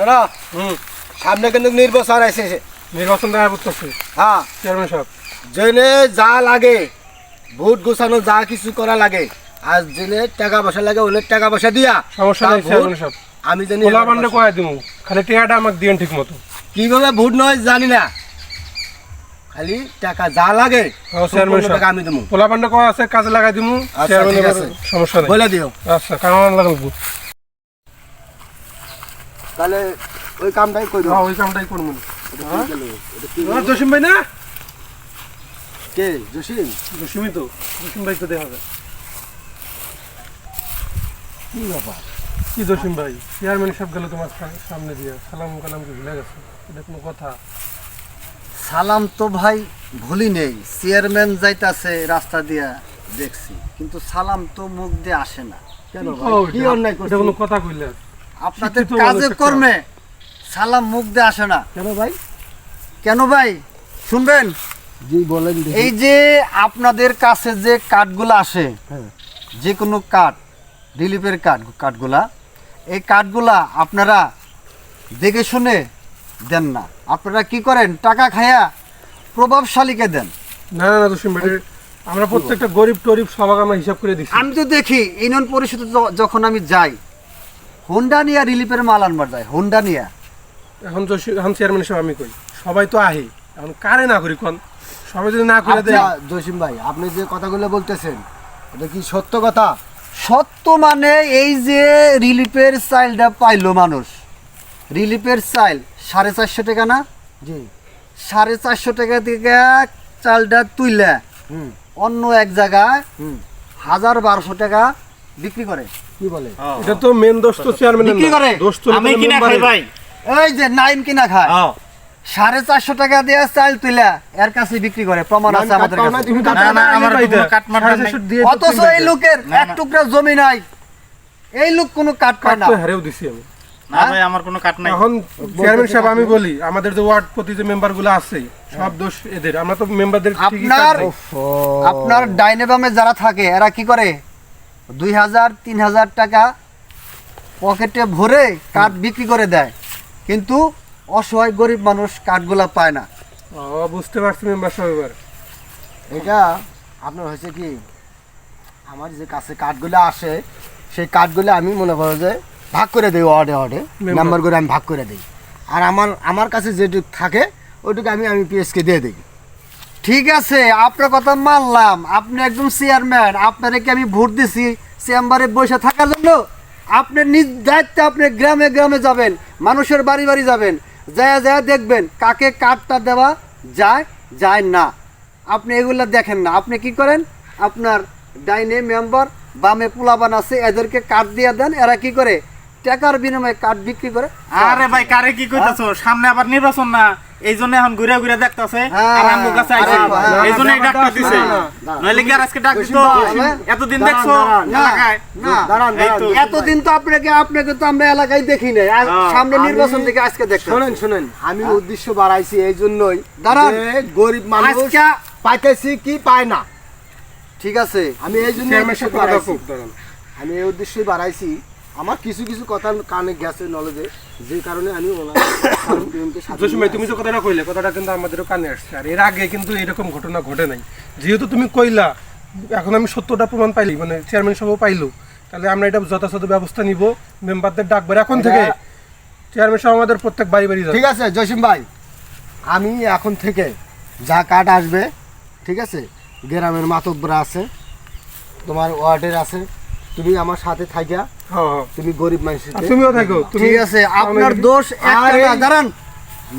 শোনো। হুম। সামনে কিন্তু নির্বাচন আছে। নির্বাচন দেখা করতেছে হ্যাঁ। চেয়ারম্যান সাহেব। জেনে যা লাগে ভোট গোছানো যা কিছু করা লাগে আর জেনে টাকা পয়সা লাগে ওনের টাকা পয়সা দিয়া সমস্যা নেই চেয়ারম্যান সাহেব। আমি জানি খোলা কয়ে দিমু। খালি টিয়াটা আমাকে দিয়েন ঠিক মতো কীভাবে ভোট নয় জানি না। খালি টাকা যা লাগে হ্যাঁ। আমি দেবো খোলা পান্ডে কয়ে আছে কাজে লাগাই দিমু। আচ্ছা। সমস্যা নেই। বলে দিও। আচ্ছা লাগবো তাহলে ওই কামটাই হ্যাঁ ওই কামটাই করব জসিম ভাই না? কে? জসিম? জসিমই তো। জসিম ভাই তো দেখা যায়। কি ব্যাপার? কি জসিম ভাই? চেয়ারম্যান সাহেব গেল তোমার সামনে দিয়ে। সালাম কালাম কি ভুলে গেছে? এটা কোনো কথা। সালাম তো ভাই ভুলি নেই। চেয়ারম্যান যাইতাছে রাস্তা দিয়া দেখছি। কিন্তু সালাম তো মুখ দিয়ে আসে না। কেন? কি অন্যায় কোনো কথা কইলে? আপনাদের কাজে কর্মে সালাম মুখ দিয়ে আসে না। কেন ভাই? কেন ভাই? শুনবেন? জি বলেন এই যে আপনাদের কাছে যে কাঠগুলো আসে হ্যাঁ। যে কোনো কাঠ রিলিফের কাঠ কাঠগুলা এই কাঠগুলা আপনারা দেখে শুনে দেন না। আপনারা কি করেন? টাকা খায়া প্রভাবশালীকে দেন। না না আমরা প্রত্যেকটা গরিব টরিব সবাই আমরা হিসাব করে দিচ্ছি। আমি তো দেখি ইউনিয়ন পরিষদে যখন আমি যাই হোন্ডা নিয়ে রিলিফের মাল আনবার যায় হোন্ডা নিয়ে। এখন জসিম এখন চেয়ারম্যান সব আমি কই সবাই তো আহে। এখন কারে না করি কোন? সবাই যদি না করে দেয়। আচ্ছা, জসিম ভাই আপনি যে কথাগুলো বলতেছেন এটা কি সত্য কথা? সত্য মানে এই যে রিলিফের চাইলটা পাইলো মানুষ। রিলিফের চাইল সাড়ে চারশো টাকা না? জি। সাড়ে চারশো টাকা থেকে চালটা তুইলে। হুম। অন্য এক জায়গায় হুম। হাজার বারোশো টাকা বিক্রি করে। কি বলে? এটা তো মেন দোষ তো চেয়ারম্যানের বিক্রি করে? আমি কিনা খাই ভাই? এই যে নাইম কিনা খায়। সাড়ে চারশো টাকা দিয়ে চাল তুইলে এর কাছে বিক্রি করে। প্রমাণ আছে আমাদের কাছে। অথচ এই লোকের এক টুকরা জমি নাই। এই লোক কোনো কাঠ পায় না। হারেও দিছি আমি। আমার কোনো কাট নাই। এখন চেয়ারম্যান সাহেব আমি বলি আমাদের যে ওয়ার্ড প্রতি যে মেম্বারগুলো আছে সব দোষ এদের। আমরা তো মেম্বারদের আপনার আপনার ডাইনে বামে যারা থাকে এরা কি করে? দুই হাজার তিন হাজার টাকা পকেটে ভরে কাঠ বিক্রি করে দেয়। কিন্তু অসহায় গরিব মানুষ কাঠগুলা পায় না। ও বুঝতে পারছি মেম্বার সাহেব এটা আপনার হয়েছে কি? আমার যে কাছে কাঠগুলো আসে সেই কাঠগুলো আমি মনে করো যে ভাগ করে দিই ওয়ার্ডে Member. নাম্বার করে আমি ভাগ করে দিই। আর আমার আমার কাছে যেটুকু থাকে ওইটুকু আমি আমি পিএসকে দিয়ে দিই। ঠিক আছে, আপনার কথা মানলাম। আপনি একজন চেয়ারম্যান আপনারে কি আমি ভোট দিছি? চেম্বারে বসে থাকার জন্য আপনি নিজ দায়িত্বে আপনি গ্রামে গ্রামে যাবেন, মানুষের বাড়ি বাড়ি যাবেন, যায় যায় দেখবেন কাকে কার্ডটা দেওয়া যায় যায় না। আপনি এগুলো দেখেন না। আপনি কি করেন? আপনার ডাইনে মেম্বার বামে পোলাবান আছে, এদেরকে কাঠ দিয়ে দেন, এরা কি করে? টাকার বিনিময়ে কাঠ বিক্রি করে। আরে ভাই, কারে কি কইতাছো? সামনে আবার নির্বাচন না। এই জন্য এখন ঘুরে ঘুরে দেখতাছে হ্যাঁ, আর আমগো কাছে আইছে। এই জন্য এই ডাক্তার দিছে। নইলে কি আর আজকে ডাক দিত? এতদিন দেখছ? এলাকায় এতদিন তো আপনাকে আপনাকে তো আমরা এলাকায় দেখি নাই। হ্যাঁ, সামনে আমি- নির্বাচন থেকে আজকে দেখতে শোনেন শোনেন। আমি উদ্দেশ্য বাড়াইছি এই জন্যই দাঁড়ান। গরিব মানুষ আজকে পাইতেছি কি পায় না। ঠিক আছে? আমি এই জন্য। আমি এই উদ্দেশ্যই বাড়াইছি আমার কিছু কিছু কথা কানে গেছে নলেজে যে কারণে আমি ওনার তুমি যে কথাটা কইলে কথাটা কিন্তু আমাদেরও কানে আসছে। আর এর আগে কিন্তু এরকম ঘটনা ঘটে নাই। যেহেতু তুমি কইলা এখন আমি সত্যটা প্রমাণ পাইলি মানে চেয়ারম্যান সাহেবও পাইলো। তাহলে আমরা এটা যথাযথ ব্যবস্থা নিব মেম্বারদের ডাকবার এখন থেকে। চেয়ারম্যান সাহেব আমাদের প্রত্যেক বাড়ি বাড়ি ঠিক আছে জসিম ভাই আমি এখন থেকে যা কার্ড আসবে ঠিক আছে গ্রামের মাতব্বরা আছে তোমার ওয়ার্ডের আছে তুমি আমার সাথে থাকিয়া হ্যাঁ। তুমি গরিব মানুষের তুমিও থাকো ঠিক আছে আপনার দোষ একটা দাঁড়ান।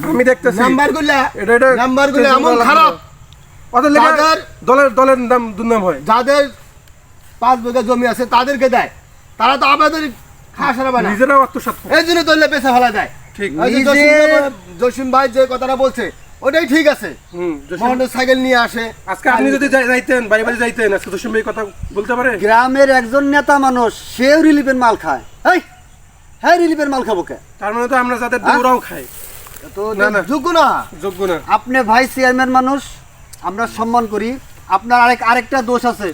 আমি দেখতেছি। নাম্বারগুলা এটা এটা নাম্বারগুলো এমন খারাপ। ওদের দলের দলের নাম দুর্নাম হয়। যাদের পাঁচ বিঘা জমি আছে তাদেরকে দেয়। তারা তো আমাদের খাওয়া সারা বানা নিজেরাও আত্মসাৎ করে। এই জন্য পেছে ফেলা দেয়। ঠিক। জসিম ভাই যে কথাটা বলছে ওটাই ঠিক আছে। হুম সাইকেল নিয়ে আসে। আজকে আপনি যদি যাইতেন বাড়ি বাড়ি যাইতেন আজকে জসিম ভাই কথা বলতে পারে? গ্রামের একজন নেতা মানুষ সেও রিলিফের মাল খায়। এই হ্যাঁ রিলিফের মাল খাব কে? তার মানে তো আমরা যাদের দৌড়াও খাই। তো না, না। যোগ্য না। যোগ্য না। আপনি ভাই চেয়ারম্যান মানুষ আমরা সম্মান করি। আপনার আরেক আরেকটা দোষ আছে।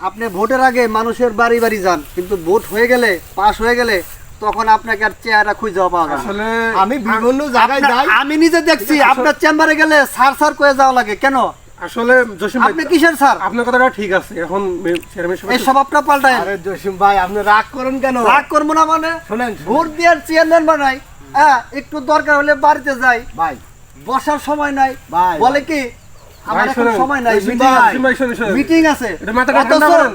আপনি ভোটের আগে মানুষের বাড়ি বাড়ি যান কিন্তু ভোট হয়ে গেলে পাস হয়ে গেলে তখন আপনাকে আর চেহারা খুঁজে পাওয়া যাবে আসলে আমি বিভিন্ন জায়গায় যাই। আমি নিজে দেখছি আপনার চেম্বারে গেলে সার সার করে যাওয়া লাগে কেন? আসলে জসিম ভাই আপনি কিসের স্যার? আপনার কথাটা ঠিক আছে এখন এই সব আপনার পাল্টায়। আরে জসিম ভাই আপনি রাগ করেন কেন? রাগ করব না মানে? শোনেন। ভোট দিয়ে চেয়ারম্যান বানাই। হ্যাঁ একটু দরকার হলে বাড়িতে যাই। ভাই। বসার সময় নাই। ভাই, বলে কি আমার এখন সময় নাই মিটিং শোনেন। মিটিং আছে এটা অথচ- করেন।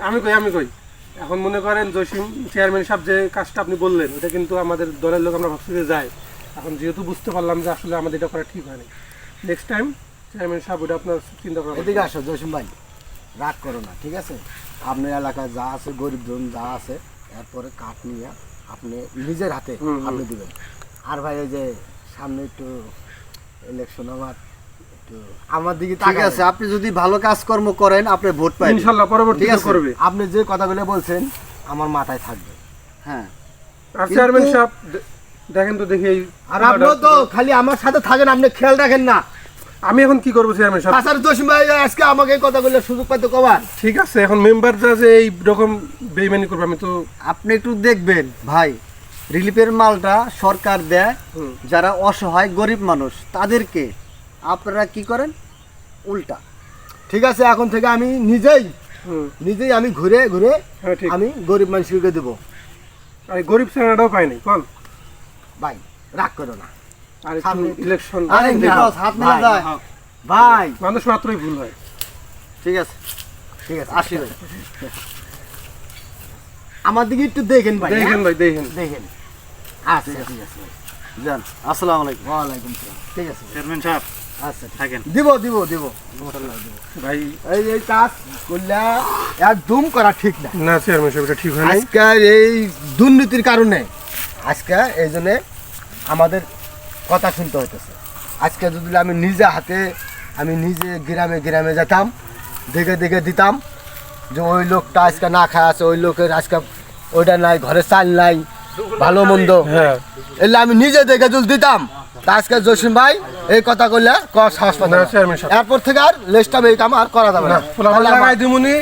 আমি কই আমি কই? এখন মনে করেন জসিম চেয়ারম্যান সাহেব যে কাজটা আপনি বললেন ওটা কিন্তু আমাদের দলের লোক আমরা ভাবছি যে যায়। এখন যেহেতু বুঝতে পারলাম যে আসলে আমাদের এটা করা ঠিক হয়নি নেক্সট টাইম চেয়ারম্যান সাহেব ওটা আপনার চিন্তা করা এদিকে আসো জসিম ভাই। রাগ করো না ঠিক আছে? আপনার এলাকায় যা আছে গরিব জন যা আছে এরপরে কাঠ নিয়ে আপনি নিজের হাতে। আপনি দিবেন। আর ভাই এই যে সামনে একটু ইলেকশন আমার আমার দিকে ঠিক আছে আপনি যদি ভালো কাজকর্ম করেন আপনি ভোট পাবেন পরবর্তী করবে। আপনি যে কথাগুলো বলছেন আমার মাথায় থাকবে। হ্যাঁ। চেয়ারম্যান সাহেব দেখেন তো দেখি আর আপনিও তো খালি আমার সাথে থাকেন আপনি খেয়াল রাখেন না। আমি এখন কি করব চেয়ারম্যান সাহেব? তাছাড়া জসিম ভাই আজকে আমাকে এই কথাগুলো সুযোগ পাইতে কবার। ঠিক আছে এখন মেম্বাররা যে এই রকম বেইমানি করবে আমি তো আপনি একটু দেখবেন ভাই রিলিফের মালটা সরকার দেয় হুম। যারা অসহায় গরিব মানুষ তাদেরকে আপনারা কি করেন? উল্টা। ঠিক আছে এখন থেকে আমি নিজেই নিজেই আমি ঘুরে ঘুরে হ্যাঁ আমি গরিব মানুষকে দেবো। আর গরিব শ্রেণীটাও পাইনি কোন ভাই রাগ করো না। আর ইলেকশন আরে হাত মেলা যায় ভাই। মানুষ মাত্রই ভুল হয়। ঠিক আছে ঠিক আছে আসি ভাই। আমার দিকে একটু দেখেন ভাই দেখেন হ্যাঁ? ভাই দেখেন। দেখেন। আচ্ছা ঠিক আছে। যান আসসালামু আলাইকুম। ঠিক আছে। চেয়ারম্যান সাহেব। আচ্ছা থাকেন দিব দিব দিব। ভাই এই এই কাজ করলে একদম করা ঠিক না। না চেয়ারম্যান সাহেব এটা ঠিক হয় আজকে এই দুর্নীতির কারণে আজকে এই জন্যে আমাদের কথা শুনতে হইতেছে। আজকে যদি আমি নিজে হাতে আমি নিজে গ্রামে গ্রামে যেতাম দেখে দেখে দিতাম যে ওই লোকটা আজকে না খায় আছে ওই লোকের আজকে ওইটা নাই ঘরে চাল নাই ভালো মন্দ। হ্যাঁ। এলে আমি নিজে দেখে যদি দিতাম তা আজকে জসিম ভাই এই কথা করলে ক সাহস পাবে এরপর থেকে আর লেস্টাম এই কাম আর করা যাবে না। লাগাই দিমুনি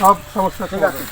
সব সমস্যা ঠিক আছে।